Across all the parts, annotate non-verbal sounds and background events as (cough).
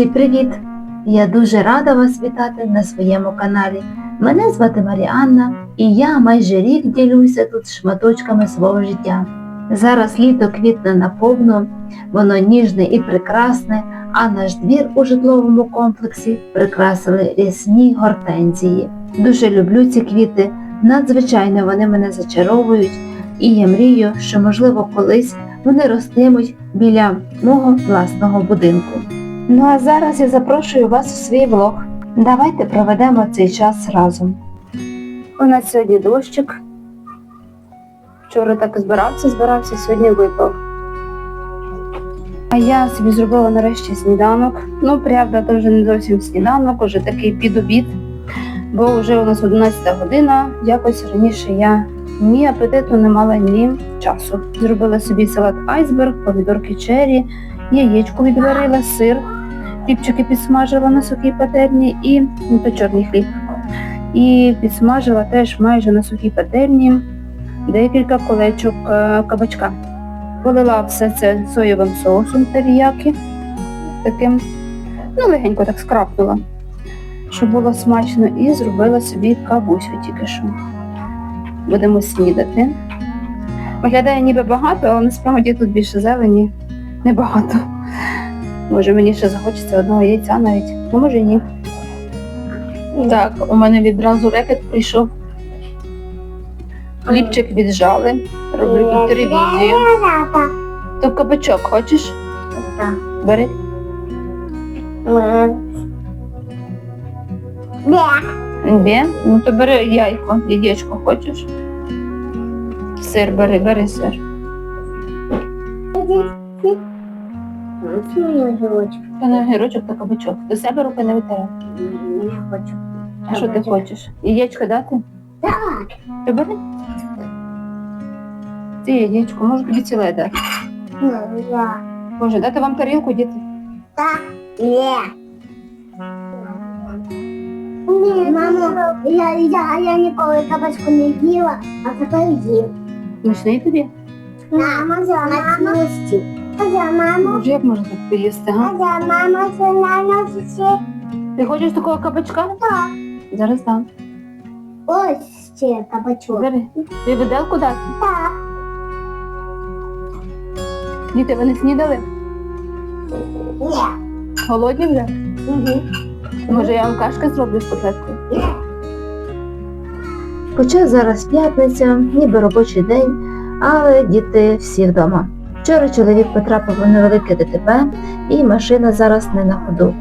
Друзі, привіт! Я дуже рада вас вітати на своєму каналі. Мене звати Маріанна, і я майже рік ділюся тут шматочками свого життя. Зараз літо квітне наповну, воно ніжне і прекрасне, а наш двір у житловому комплексі прикрасили рясні гортензії. Дуже люблю ці квіти, надзвичайно вони мене зачаровують, і я мрію, що можливо колись вони ростимуть біля мого власного будинку. Ну а зараз я запрошую вас у свій влог. Давайте проведемо цей час разом. У нас сьогодні дощик. Вчора так збирався, збирався, сьогодні випав. А я собі зробила нарешті сніданок. Ну, правда, це вже не зовсім сніданок, уже такий підобід. Бо вже у нас 11 година, якось раніше я ні апетиту не мала, ні часу. Зробила собі салат айсберг, помідорки черрі, яєчко відварила, сир, хлібчики підсмажила на сухій пательні і ну, то чорний хліб. І підсмажила теж майже на сухій пательні декілька колечок е, кабачка. Полила все це соєвим соусом теріяки, таким, ну легенько так скрапнула, щоб було смачно, і зробила собі кавусю тільки що. Будемо снідати. Виглядає ніби багато, але насправді тут більше зелені небагато. Може мені ще захочеться одного яйця навіть, ну може ні. Так, у мене відразу рекет прийшов. Хлібчик віджали, роблю тут ревізію. То кабачок хочеш? Бери. Бе? Ну то бери яйко, яєчко хочеш? Сир бери, бери сир. Та не огірочок, та кабачок. До себе руки не витирай. Не хочу. А що ти хочеш? Яєчко дати? Так. Ти бери. Ти яєчко, може тобі ціле дати. Ну, я. Боже, дати вам тарілку, діти? Так. Ні. Ні, мамо, я, я, я ніколи кабачку не їла, а тепер їм. Смачний тобі? Мама, за мама. Боже, як можна так поїсти, А га? мама, це на нас. Ти хочеш такого кабачка? Так. Зараз дам. Ось ще кабачок. Бери. Ти виделку дати? Так. Діти, ви не снідали? Ні. Голодні вже? Угу. Може, я вам кашки зроблю з котлеткою? Хоча зараз п'ятниця, ніби робочий день, але діти всі вдома. Вчора чоловік потрапив у невелике ДТП, і машина зараз не на ходу.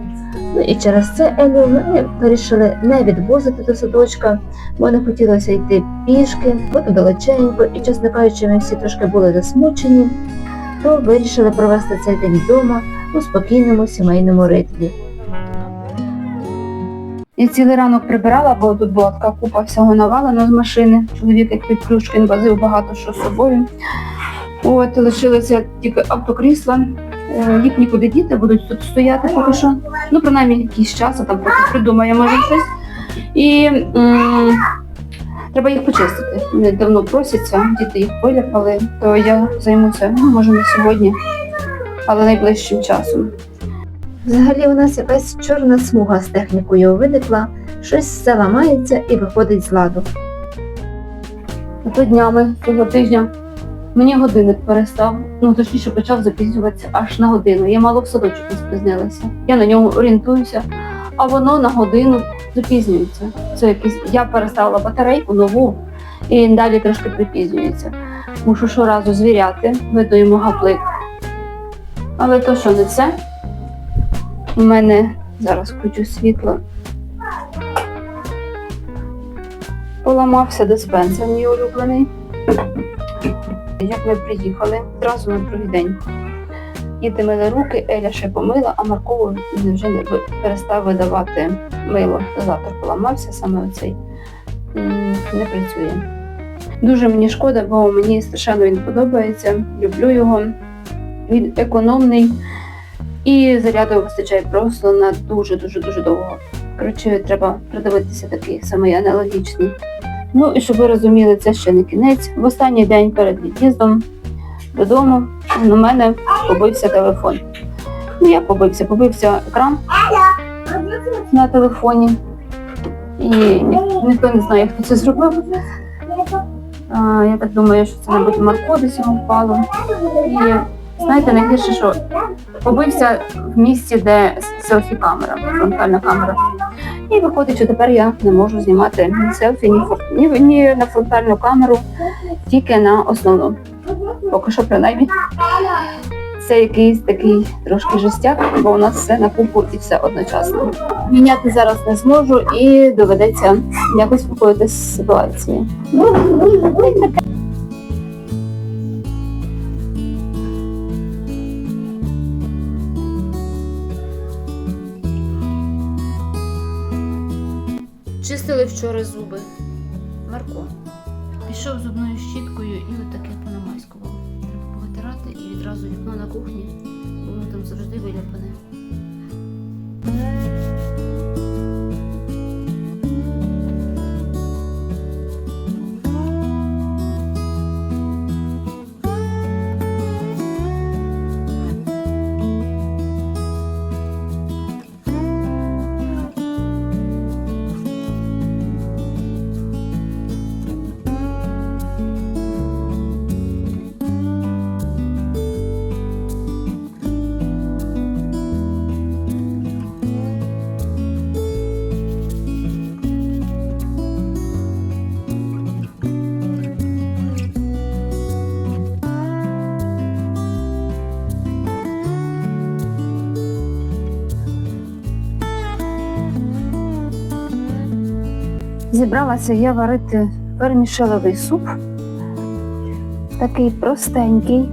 Ну і через це Елю ми вирішили не відвозити до садочка, бо не хотілося йти пішки, бо тут далеченько, і, чесно кажучи, ми всі трошки були засмучені, то вирішили провести цей день вдома у спокійному сімейному ритмі. Я цілий ранок прибирала, бо тут була така купа всього навалена з машини. Чоловік як під Плюшкін возив багато що з собою. От, лишилися тільки автокрісла. Е, Їх нікуди діти, будуть тут стояти поки що. Ну, принаймні якийсь час, а там поки придумає, може щось. І м, треба їх почистити. Вони давно просяться, діти їх виляпали, то я займуся, ну, може, не сьогодні, але найближчим часом. Взагалі у нас якась чорна смуга з технікою виникла, щось все ламається і виходить з ладу. А то днями цього тижня мені годинник перестав, ну точніше почав запізнюватися аж на годину. Я мало в садочок не спізнилася. Я на ньому орієнтуюся, а воно на годину запізнюється. Це якийсь я переставила батарейку нову і далі трошки припізнюється. Мушу щоразу звіряти, видно йому гаплик. Але то що не все. У мене зараз включу світло. Поламався диспенсер мій улюблений. Як ми приїхали, одразу на другий день. Діти мили руки, Еля ще помила, а Маркову вже не перестав видавати мило. Дозатор поламався, саме оцей не працює. Дуже мені шкода, бо мені страшенно він подобається. Люблю його. Він економний. І заряду вистачає просто на дуже-дуже дуже довго. Коротше, треба придивитися такий самий аналогічний. Ну і щоб ви розуміли, це ще не кінець. В останній день перед від'їздом додому у мене побився телефон. Ну як побився? Побився екран на телефоні. І ніхто не знає, хто це зробив. А, я так думаю, що це, мабуть, Марко десь йому впало. І знаєте, найгірше, що побився в місці, де селфі-камера, фронтальна камера. І виходить, що тепер я не можу знімати ні селфі, ні, фор- ні, ні на фронтальну камеру, тільки на основну. Поки що, принаймні, це якийсь такий трошки жестяк, бо у нас все на купу і все одночасно. Міняти зараз не зможу і доведеться якось виходити з ситуації. Чистили вчора зуби. Марко. Пішов зубною щіткою і отаке понамаськував. Треба повитирати і відразу вікно на кухні, бо воно там завжди виляпане. Зібралася я варити вермішелевий суп. Такий простенький.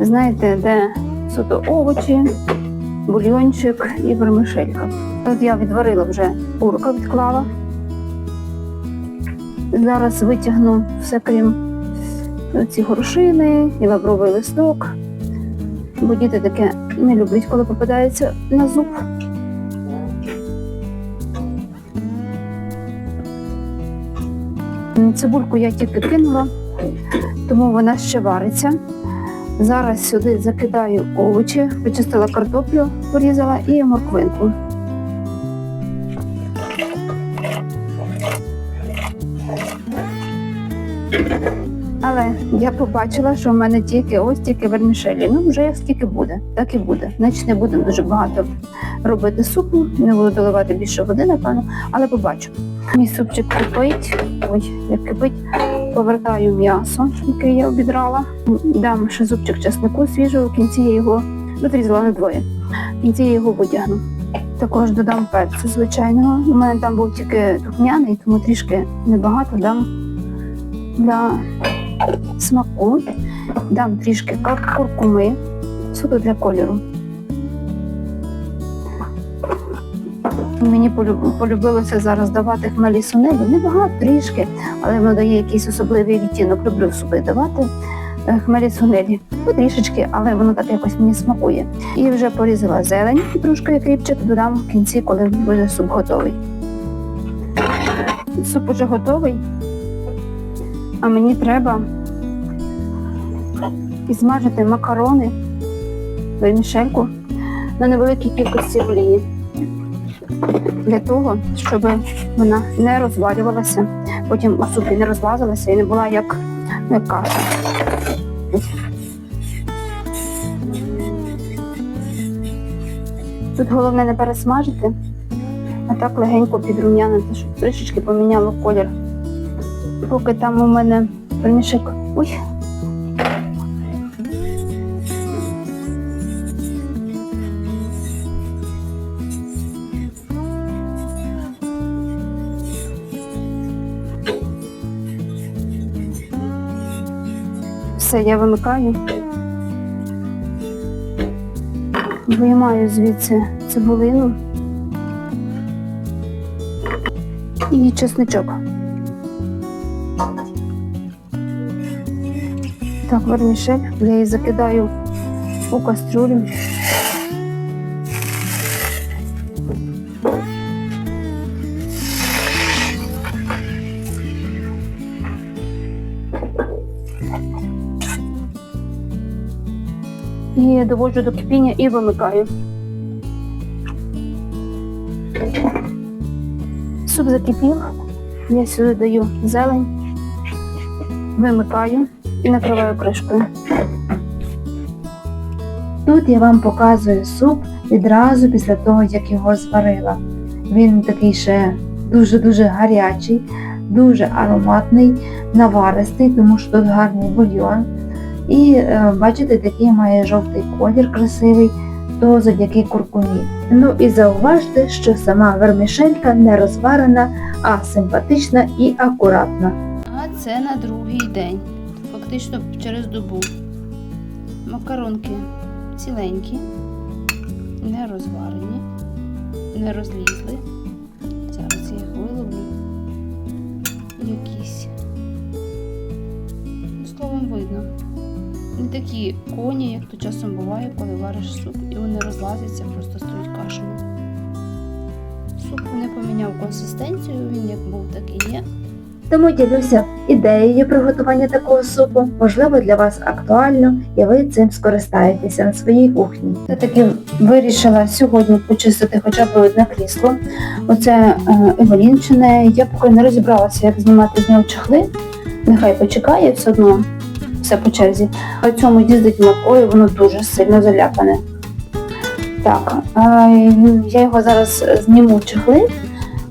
Знаєте, де суто овочі, бульйончик і вермишелька. Тут я відварила вже курка, відклала. Зараз витягну все крім ці горошини і лавровий листок. Бо діти таке не люблять, коли попадається на зуб. Цибульку я тільки кинула, тому вона ще вариться. Зараз сюди закидаю овочі, почистила картоплю, порізала і морквинку. Але я побачила, що в мене тільки ось тільки вермішелі. Ну, вже як скільки буде, так і буде. Значить, не буду дуже багато робити супу, не буду доливати більше води, напевно, але побачу. Мій супчик кипить. Ой, як кипить. Повертаю м'ясо, яке я обідрала. Дам ще зубчик чеснику свіжого, в кінці я його розрізала на двоє. В кінці я його витягну. Також додам перцю звичайного. У мене там був тільки духмяний, тому трішки небагато дам для смаку. Дам трішки куркуми, суто для кольору. Мені полюбилося зараз давати хмелі сунелі, небагато трішки, але воно дає якийсь особливий відтінок. Люблю суби давати е, хмелі сунелі. Потрішечки, але воно так якось мені смакує. І вже порізала зелень, і трошки як ріпчик, додам в кінці, коли буде суп готовий. Суп уже готовий, а мені треба підсмажити макарони, вермішельку на невеликій кількості олії для того, щоб вона не розвалювалася, потім у супі не розвалилася і не була як, як каша. Тут головне не пересмажити, а так легенько підрум'янити, щоб трішечки поміняло колір. Поки там у мене примішок. Ой. Все, я вимикаю. Виймаю звідси цибулину і чесничок. Так, вермішель. Я її закидаю у кастрюлю. І доводжу до кипіння і вимикаю. Суп закипів. Я сюди даю зелень, вимикаю і накриваю кришкою. Тут я вам показую суп відразу після того, як його зварила. Він такий ще дуже-дуже гарячий, дуже ароматний, наваристий, тому що тут гарний бульйон. І е, бачите, такий має жовтий колір красивий, то завдяки куркумі. Ну і зауважте, що сама вермішелька не розварена, а симпатична і акуратна. А це на другий день, фактично через добу. Макаронки ціленькі, не розварені, не розлізли. Зараз я їх виловлю. Якісь. Словом видно. Не такі коні, як то часом буває, коли вариш суп, і вони розлазяться, просто стають кашею. Суп не поміняв консистенцію, він як був, так і є. Тому ділюся ідеєю приготування такого супу, можливо, для вас актуально, і ви цим скористаєтеся на своїй кухні. Все-таки вирішила сьогодні почистити хоча б одне крісло. Оце Еволінчине. Я поки не розібралася, як знімати з нього чехли. Нехай почекає все одно, все по черзі. А цьому їздить Макою, воно дуже сильно заляпане. Так, я його зараз зніму чехли.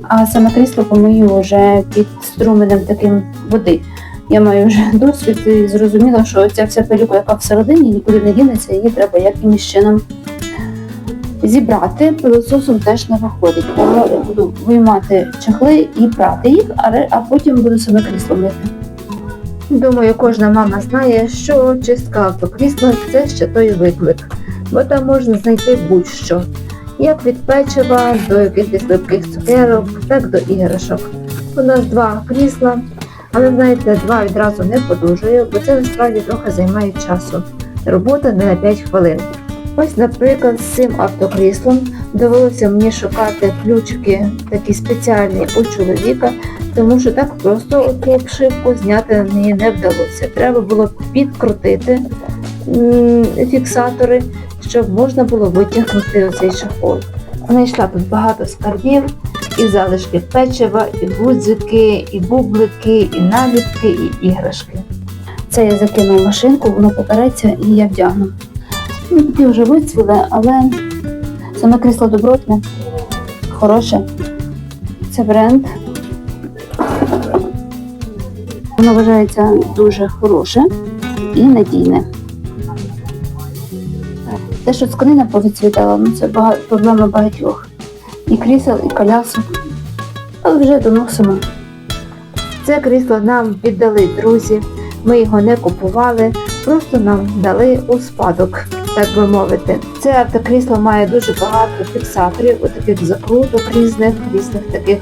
А саме крісло помию вже під струменем таким води. Я маю вже (laughs) досвід і зрозуміла, що ця вся пилюка, яка всередині, нікуди не дінеться, її треба якимось чином зібрати. Пилососом теж не виходить. Я буду виймати чехли і прати їх, а потім буду саме крісло мити. Думаю, кожна мама знає, що чистка автокрісла це ще той виклик, бо там можна знайти будь-що як від печива до якихось липких цукерок, так до іграшок. У нас два крісла, але знаєте, два відразу не подужую, бо це насправді трохи займає часу. Робота не на 5 хвилин. Ось, наприклад, з цим автокріслом довелося мені шукати ключики такі спеціальні у чоловіка, тому що так просто цю обшивку зняти мені не вдалося. Треба було підкрутити фіксатори, щоб можна було витягнути оцей чехол. Знайшла тут багато скарбів, і залишки печива, і гудзики, і бублики, і наліпки, і іграшки. Це я закину машинку, воно побереться і я вдягну. Ну, Такі вже вицвіли, але саме крісло добротне, хороше. Це бренд. Воно вважається дуже хороше і надійне. Те, що тканина повицвітала, ну це бага... проблема багатьох. І крісел, і колясок. Але вже доносимо. Це крісло нам віддали друзі. Ми його не купували, просто нам дали у спадок, так би мовити. Це автокрісло має дуже багато фіксаторів, таких закруток різних, різних таких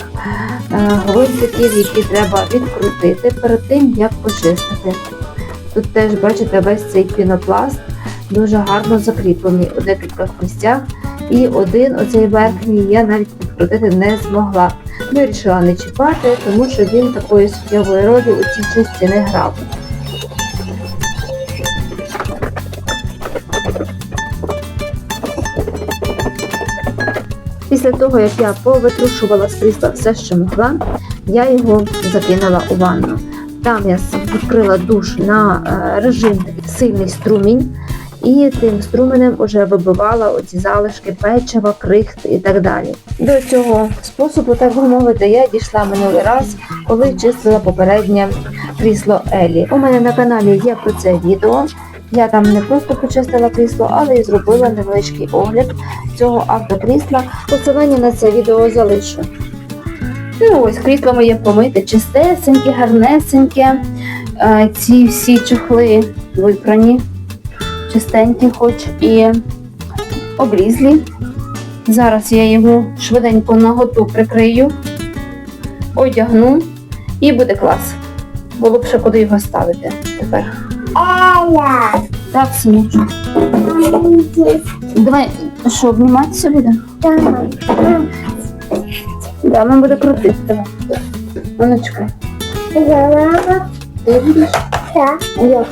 е, гвинтиків, які треба відкрутити перед тим, як почистити. Тут теж бачите весь цей пінопласт дуже гарно закріплений у декількох місцях. І один оцей верхній я навіть відкрутити не змогла. Вирішила не чіпати, тому що він такої суттєвої ролі у цій чистці не грав. Після того, як я повитрушувала з крісла все, що могла, я його закинула у ванну. Там я відкрила душ на е, режим сильний струмінь, і тим струменем вже вибивала оці залишки печива, крихт і так далі. До цього способу, так би мовити, я дійшла минулий раз, коли чистила попереднє крісло Елі. У мене на каналі є про це відео. Я там не просто почистила крісло, але й зробила невеличкий огляд цього автокрісла. Посилання на це відео залишу. Ну ось крісло моє помите, чистесеньке, гарнесеньке. Е, Ці всі чохли випрані, чистенькі, хоч і облізлі. Зараз я його швиденько наготу прикрию, одягну і буде клас. Було б ще куди його ставити тепер. Еля. Так, синочок. Давай, що, обніматися буде? Давай. Да, нам буде крутити тебе. А ну чекай. Голова. Ти будеш? Так. А як.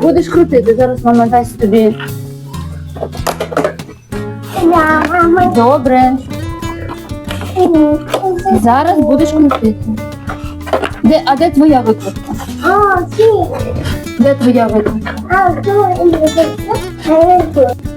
Будеш крутити, зараз мама дасть тобі. Я, мама. Добре. Зараз будеш крутити. Де, а де твоя викладка? А, ці. Де твоя викладка? А, тут і А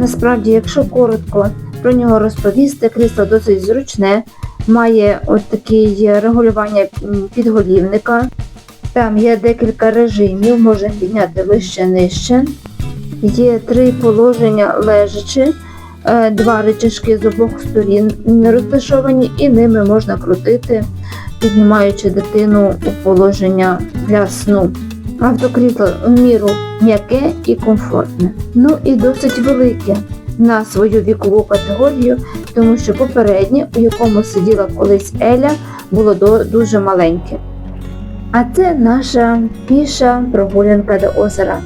насправді, якщо коротко про нього розповісти, крісло досить зручне, має от таке регулювання підголівника. Там є декілька режимів, можна підняти вище нижче. Є три положення лежачи, е, два рычажки з обох сторін розташовані, і ними можна крутити, піднімаючи дитину у положення для сну. Автокрісло в міру м'яке і комфортне. Ну і досить велике на свою вікову категорію, тому що попереднє, у якому сиділа колись Еля, було дуже маленьке. А це наша піша прогулянка до озера.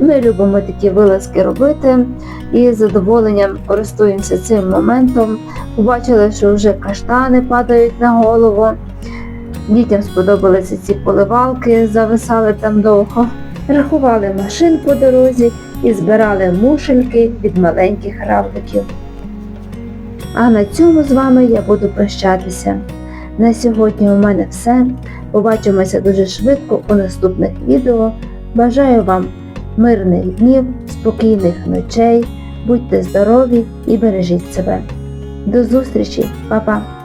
Ми любимо такі вилазки робити і з задоволенням користуємося цим моментом. Побачили, що вже каштани падають на голову. Дітям сподобалися ці поливалки, зависали там довго. Рахували машин по дорозі і збирали мушельки від маленьких равликів. А на цьому з вами я буду прощатися. На сьогодні у мене все. Побачимося дуже швидко у наступних відео. Бажаю вам мирних днів, спокійних ночей, будьте здорові і бережіть себе. До зустрічі, Па-па!